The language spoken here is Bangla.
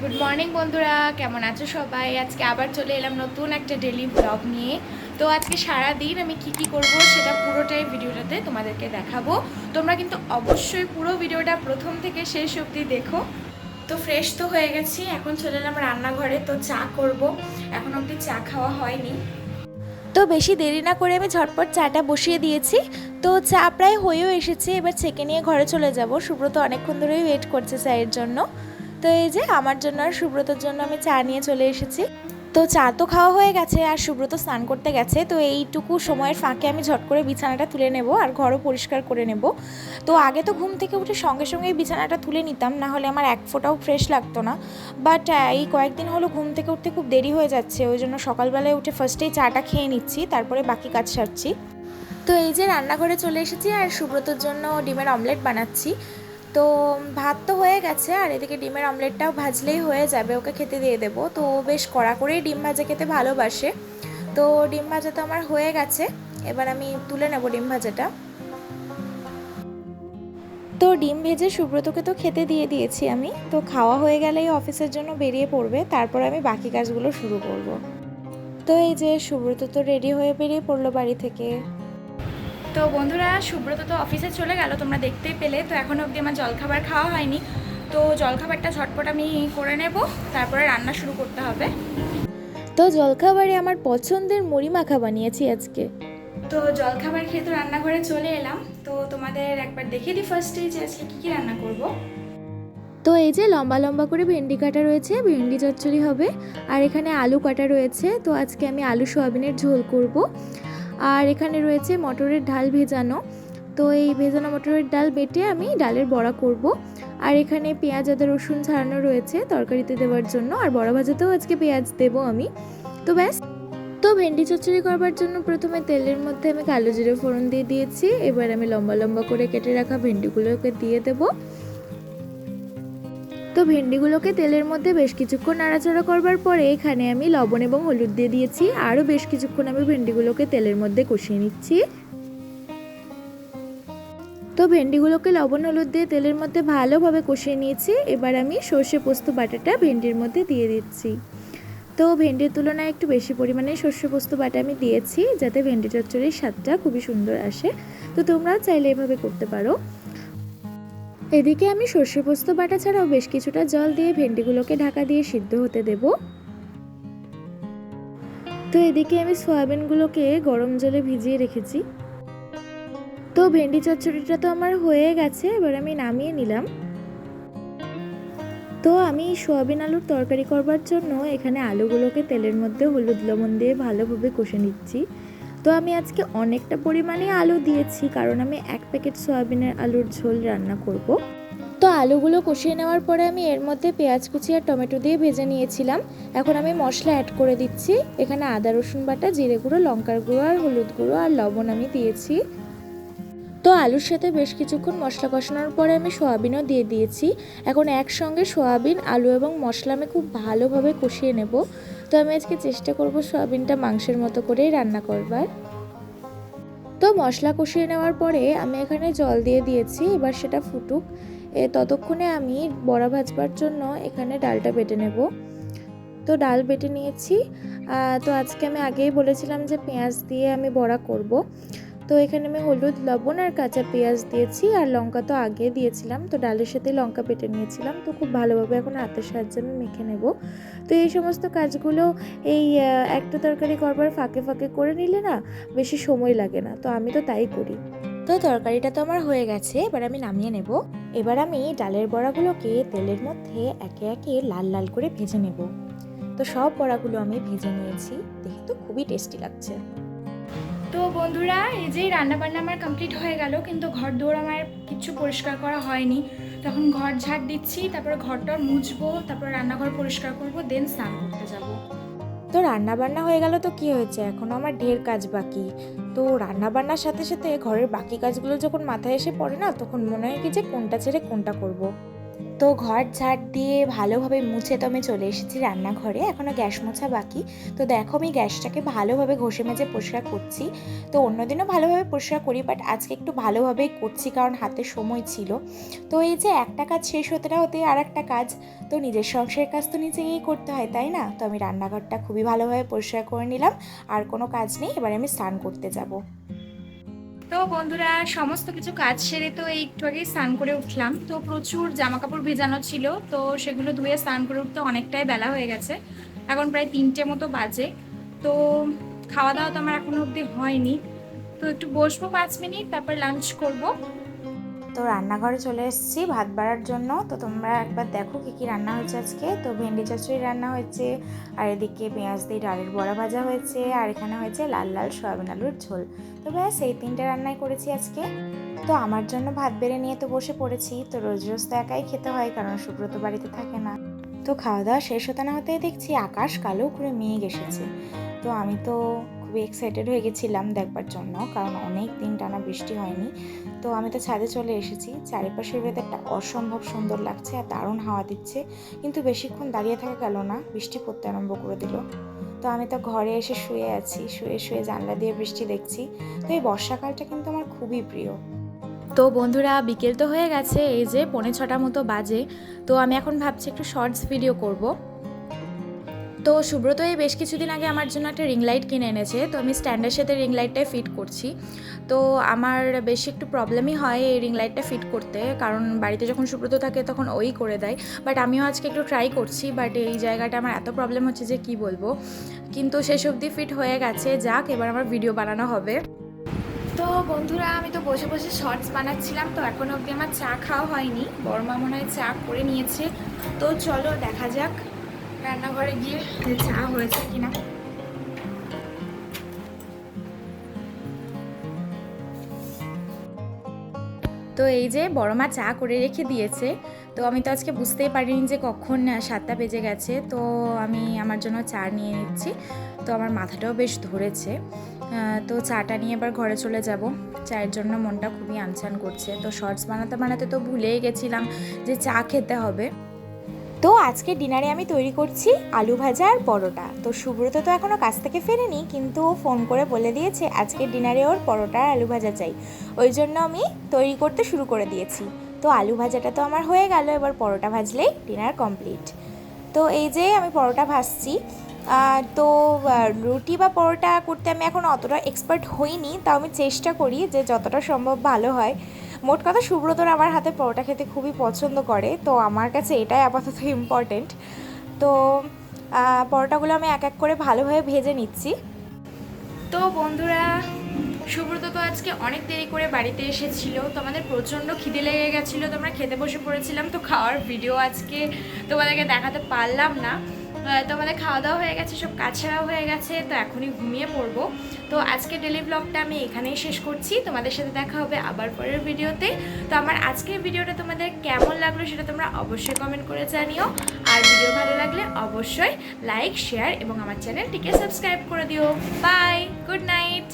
গুড মর্নিং বন্ধুরা। কেমন আছো সবাই? আজকে আবার চলে এলাম নতুন একটা ডেলি ব্লগ নিয়ে। তো আজকে সারা দিন আমি কি কি করব সেটা পুরোটাই ভিডিওটাতে তোমাদেরকে দেখাবো। তোমরা কিন্তু অবশ্যই পুরো ভিডিওটা প্রথম থেকে শেষ অবধি দেখো। তো ফ্রেশ তো হয়ে গেছি, এখন চলে এলাম রান্নাঘরে। তো চা করব। এখন অবধি চা খাওয়া হয়নি। তো বেশি দেরি না করে আমি ঝটপট চাটা বসিয়ে দিয়েছি। তো চা প্রায় হয়েও এসেছে, এবার ছেঁকে নিয়ে ঘরে চলে যাব। সুব্রত অনেকক্ষণ ধরেই ওয়েট করছে চায়ের জন্য। তো এই যে আমার জন্য আর সুব্রতর জন্য আমি চা নিয়ে চলে এসেছি। তো চা তো খাওয়া হয়ে গেছে আর সুব্রত স্নান করতে গেছে, তো এইটুকু সময়ের ফাঁকে আমি ঝট করে বিছানাটা তুলে নেব আর ঘরও পরিষ্কার করে নেব। তো আগে তো ঘুম থেকে উঠে সঙ্গে সঙ্গে বিছানাটা তুলে নিতাম, না হলে আমার এক ফোঁটাও ফ্রেশ লাগতো না। বাট এই কয়েকদিন হলো ঘুম থেকে উঠতে খুব দেরি হয়ে যাচ্ছে, ওই জন্য সকালবেলায় উঠে ফার্স্টেই চাটা খেয়ে নিচ্ছি, তারপরে বাকি কাজ সারছি। তো এই যে রান্নাঘরে চলে এসেছি আর সুব্রতর জন্য ডিমের অমলেট বানাচ্ছি। তো ভাত তো হয়ে গেছে, আর এদিকে ডিমের অমলেটটাও ভাজলেই হয়ে যাবে, ওকে খেতে দিয়ে দেবো। তো বেশ কড়া করেই ডিম ভাজা খেতে ভালোবাসে। তো ডিম ভাজা তো আমার হয়ে গেছে, এবার আমি তুলে নেব ডিম ভাজাটা। তো ডিম ভেজে সুব্রতকে তো খেতে দিয়ে দিয়েছি আমি, তো খাওয়া হয়ে গেলেই অফিসের জন্য বেরিয়ে পড়বে, তারপর আমি বাকি কাজগুলো শুরু করব। তো এই যে সুব্রত তো রেডি হয়ে বেরিয়ে পড়ল বাড়ি থেকে। তো বন্ধুরা সুব্রত তো অফিসে চলে গেল তোমরা দেখতেই পেলে। তো এখনও অবধি আমার জলখাবার খাওয়া হয়নি। তো জলখাবারটা ঝটপট আমি করে নেব তারপরে রান্না শুরু করতে হবে। তো জলখাবারে আমার পছন্দের মুড়ি মাখা বানিয়েছি আজকে। তো জলখাবার খেয়ে তো রান্নাঘরে চলে এলাম। তো তোমাদের একবার দেখে দিই ফার্স্টে যে আজকে কী কী রান্না করব। তো এই যে লম্বা লম্বা করে ভেন্ডি কাটা রয়েছে ভেন্ডি চচ্চড়ি হবে আর এখানে আলু কাটা রয়েছে। তো আজকে আমি আলু সোয়াবিনের ঝোল করব। আর এখানে রয়েছে মটরের ডাল ভেজানো। তো এই ভেজানো মটরের ডাল বেটে আমি ডালের বড়া করব। আর এখানে পেঁয়াজ, আদা, রসুন ছাড়ানো রয়েছে তরকারিতে দেওয়ার জন্য। আর বড়া ভাজাতেও আজকে পেঁয়াজ দেবো আমি। তো ব্যাস। তো ভেন্ডি চচ্চড়ি করবার জন্য প্রথমে তেলের মধ্যে আমি কালো জিরে ফোড়ন দিয়ে দিয়েছি। এবার আমি লম্বা লম্বা করে কেটে রাখা ভেন্ডিগুলোকে দিয়ে দেবো। তো ভেন্ডিগুলোকে তেলের মধ্যে বেশ কিছুক্ষণ নাড়াচাড়া করবার পরে এখানে আমি লবণ এবং হলুদ দিয়ে দিয়েছি। আরও বেশ কিছুক্ষণ আমি ভেন্ডিগুলোকে তেলের মধ্যে কষিয়ে নিচ্ছি। তো ভেন্ডিগুলোকে লবণ হলুদ দিয়ে তেলের মধ্যে ভালোভাবে কষিয়ে নিয়েছি। এবার আমি সর্ষে পোস্ত বাটাটা ভেন্ডির মধ্যে দিয়ে দিচ্ছি। তো ভেন্ডির তুলনায় একটু বেশি পরিমাণে সর্ষে পোস্ত বাটা আমি দিয়েছি, যাতে ভেন্ডি চচ্চড়ির স্বাদটা খুবই সুন্দর আসে। তো তোমরাও চাইলে এভাবে করতে পারো। এদিকে আমি সর্ষে পোস্ত, বাটা ছাড়াও বেশ কিছুটা জল দিয়ে ভেন্ডিগুলোকে ঢাকা দিয়ে সিদ্ধ হতে দেব। তো এদিকে আমি সয়াবিনগুলোকে গরম জলে ভিজিয়ে রেখেছি। তো ভেন্ডি চচ্চড়িটা তো আমার হয়ে গেছে, এবার আমি নামিয়ে নিলাম। তো আমি সোয়াবিন আলুর তরকারি করবার জন্য এখানে আলুগুলোকে তেলের মধ্যে হলুদ লবণ দিয়ে ভালোভাবে কষে নিচ্ছি। তো আমি আজকে অনেকটা পরিমাণে আলু দিয়েছি, কারণ আমি এক প্যাকেট সয়াবিনের আলুর ঝোল রান্না করব। তো আলুগুলো কষিয়ে নেওয়ার পরে আমি এর মধ্যে পেঁয়াজ কুচি আর টমেটো দিয়ে ভেজে নিয়েছিলাম। এখন আমি মশলা অ্যাড করে দিচ্ছি। এখানে আদা, রসুন বাটা, জিরে গুঁড়ো, লঙ্কার গুঁড়ো আর হলুদ গুঁড়ো আর লবণ আমি দিয়েছি। তো আলুর সাথে বেশ কিছুক্ষণ মশলা কষানোর পরে আমি সোয়াবিনও দিয়ে দিয়েছি। এখন একসঙ্গে সোয়াবিন, আলু এবং মশলা আমি খুব ভালোভাবে কষিয়ে নেব। তো আমি আজকে চেষ্টা করব সয়াবিনটা মাংসের মতো করেই রান্না করবার। তো মশলা কষিয়ে নেওয়ার পরে আমি এখানে জল দিয়ে দিয়েছি, এবার সেটা ফুটুক। এ ততক্ষণে আমি বড়া ভাজবার জন্য এখানে ডালটা বেটে নেব। তো ডাল বেটে নিয়েছি। তো আজকে আমি আগেই বলেছিলাম যে পেঁয়াজ দিয়ে আমি বড়া করব। তো এখানে আমি হলুদ, লবণ আর কাঁচা পেঁয়াজ দিয়েছি আর লঙ্কা তো আগে দিয়েছিলাম। তো ডালের সাথে লঙ্কা পেটে নিয়েছিলাম। তো খুব ভালোভাবে এখন হাতের সাহায্যে আমি মেখে নেব। তো এই সমস্ত কাজগুলো এই একটা তরকারি করবার ফাঁকে ফাঁকে করে নিলে না বেশি সময় লাগে না। তো আমি তো তাই করি। তো তরকারিটা তো আমার হয়ে গেছে, এবার আমি নামিয়ে নেব। এবার আমি ডালের বড়াগুলোকে তেলের মধ্যে একে একে লাল লাল করে ভেজে নেব। তো সব বড়াগুলো আমি ভেজে নিয়েছি। দেখে তো খুবই টেস্টি লাগছে। তো বন্ধুরা, এই যে রান্না বান্না আমার কমপ্লিট হয়ে গেল, কিন্তু ঘর দৌড় আমার কিচ্ছু পরিষ্কার করা হয়নি। তখন ঘর ঝাড় দিচ্ছি, তারপরে ঘরটা মুছবো, তারপর রান্নাঘর পরিষ্কার করব দেন স্নান করতে যাব। তো রান্না বান্না হয়ে গেল তো কি হয়েছে? এখনও আমার ঢের কাজ বাকি। তো রান্না বান্নার সাথে সাথে ঘরের বাকি কাজগুলো যখন মাথায় এসে পড়ে না, তখন মনে হয় কি যে কোনটা ছেড়ে কোনটা করব। তো ঘর ঝাড় দিয়ে ভালোভাবে মুছে তো আমি চলে এসেছি রান্নাঘরে। এখনও গ্যাস মোছা বাকি। তো দেখো আমি গ্যাসটাকে ভালোভাবে ঘষে মেজে পরিষ্কার করছি। তো অন্যদিনও ভালোভাবে পরিষ্কার করি বাট আজকে একটু ভালোভাবেই করছি কারণ হাতে সময় ছিল। তো এই যে একটা কাজ শেষ হতে না হতে আর একটা কাজ, তো নিজের সংসারের কাজ তো নিজেকেই করতে হয়, তাই না? তো আমি রান্নাঘরটা খুবই ভালোভাবে পরিষ্কার করে নিলাম। আর কোনো কাজ নেই, এবার আমি স্নান করতে যাব। তো বন্ধুরা, সমস্ত কিছু কাজ সেরে তো এই একটু আগেই স্নান করে উঠলাম। তো প্রচুর জামা কাপড় ভেজানো ছিল, তো সেগুলো ধুয়ে স্নান করে উঠতে অনেকটাই বেলা হয়ে গেছে। এখন প্রায় তিনটে মতো বাজে। তো খাওয়া দাওয়া তো আমার এখনও অবধি হয়নি। তো একটু বসবো পাঁচ মিনিট, তারপর লাঞ্চ করব। তো রান্নাঘরে চলে এসেছি, ভাত বাড়ার জন্য। তো তোমরা একবার দেখো কী কী রান্না হয়েছে আজকে। তো ভেন্ডি চচ্চড়ি রান্না হয়েছে, আর এদিকে পেঁয়াজ দিয়ে ডালের বড়া ভাজা হয়েছে, আর এখানে হয়েছে লাল লাল সয়াবিন আলুর ঝোল। তো ব্যাস, এই তিনটে রান্নাই করেছি আজকে। তো আমার জন্য ভাত বেড়ে নিয়ে তো বসে পড়েছি। তো রোজ রোজ তো একাই খেতে হয়, কারণ সুব্রত বাড়িতে থাকে না। তো খাওয়া দাওয়া শেষ হতে না হতেই দেখছি আকাশ কালো করে মেঘ এসেছে। তো আমি তো খুবই এক্সাইটেড হয়ে গেছিলাম দেখবার জন্য, কারণ অনেক দিন টানা বৃষ্টি হয়নি। তো আমি তো ছাদে চলে এসেছি, চারিপাশের ওয়েদারটা অসম্ভব সুন্দর লাগছে আর দারুণ হাওয়া দিচ্ছে। কিন্তু বেশিক্ষণ দাঁড়িয়ে থাকা গেল না, বৃষ্টি পড়তে আরম্ভ করে দিল। তো আমি তো ঘরে এসে শুয়ে আছি, শুয়ে শুয়ে জানলা দিয়ে বৃষ্টি দেখছি। তো এই বর্ষাকালটা কিন্তু আমার খুবই প্রিয়। তো বন্ধুরা, বিকেল তো হয়ে গেছে, এই যে পৌনে ছটা মতো বাজে। তো আমি এখন ভাবছি একটু শর্টস ভিডিও করব। তো সুব্রত এই বেশ কিছুদিন আগে আমার জন্য একটা রিং লাইট কিনে এনেছে। তো আমি স্ট্যান্ডের সাথে রিং লাইটটাই ফিট করছি। তো আমার বেশি একটু প্রবলেমই হয় এই রিং লাইটটা ফিট করতে। কারণ বাড়িতে যখন সুব্রত থাকে তখন ওই করে দেয়। বাট আমিও আজকে একটু ট্রাই করছি। বাট এই জায়গাটা আমার এত প্রবলেম হচ্ছে যে কি বলব? কিন্তু শেষ অবধি ফিট হয়ে গেছে। যাক, এবার আমার ভিডিও বানানো হবে। তো বন্ধুরা, আমি তো বসে বসে শর্টস বানাচ্ছিলাম। তো এখন অবধি আমার চা খাওয়া হয়নি। বড়মা মনে হয় চা করে নিয়েছে। তো চলো দেখা যাক। রান্নাঘরে গিয়ে চা হয়েছে কিনা। তো এই যে বড় মা চা করে রেখে দিয়েছে, তো আমি তো আজকে বুঝতেই পারিনি যে কখন সাতটা বেজে গেছে, তো আমি আমার জন্য চা নিয়ে নিচ্ছি। তো আমার মাথাটাও বেশ ধরেছে। তো চাটা নিয়ে এবার ঘরে চলে যাব। চায়ের জন্য মনটা খুবই আনচান করছে। তো শর্টস বানাতে বানাতে তো ভুলেই গেছিলাম যে চা খেতে হবে। তো আজকে ডিনারে আমি তৈরি করছি আলু ভাজা আর পরোটা। তো সুব্রত তো এখনও কাজ থেকে ফেরেনি, কিন্তু ফোন করে বলে দিয়েছে আজকে ডিনারে ওর পরোটা আর আলু ভাজা চাই। ওই জন্য আমি তৈরি করতে শুরু করে দিয়েছি। তো আলু ভাজাটা তো আমার হয়ে গেল, এবার পরোটা ভাজলেই ডিনার কমপ্লিট। তো এই যে আমি পরোটা ভাজছি তো রুটি বা পরোটা করতে আমি এখন অতটা এক্সপার্ট হইনি, তাও আমি চেষ্টা করি যে যতটা সম্ভব ভালো হয়। মোট কথা সুব্রতর আমার হাতে পরোটা খেতে খুবই পছন্দ করে, তো আমার কাছে এটাই আপাতত ইম্পর্টেন্ট তো পরোটাগুলো আমি এক এক করে ভালোভাবে ভেজে নিচ্ছি। তো বন্ধুরা, সুব্রত তো আজকে অনেক দেরি করে বাড়িতে এসেছিল তো আমাদের প্রচণ্ড খিদে লেগে গেছিল, তো আমরা খেতে বসে পড়েছিলাম, তো খাওয়ার ভিডিও আজকে তোমাদেরকে দেখাতে পারলাম না। তো আমাদের খাওয়া দাওয়া হয়ে গেছে, সব কাজ ছাড়াও হয়ে গেছে, তো এখনই ঘুমিয়ে পড়ব। তো আজকে ডেলি ব্লগটা আমি এখানেই শেষ করছি। তোমাদের সাথে দেখা হবে আবার পরের ভিডিওতে তো আমার আজকের ভিডিওটা তোমাদের কেমন লাগল সেটা তোমরা অবশ্যই কমেন্ট করে জানিও। আর ভিডিও ভালো লাগলে অবশ্যই লাইক শেয়ার এবং আমার চ্যানেলটিকে সাবস্ক্রাইব করে দিও। Bye good night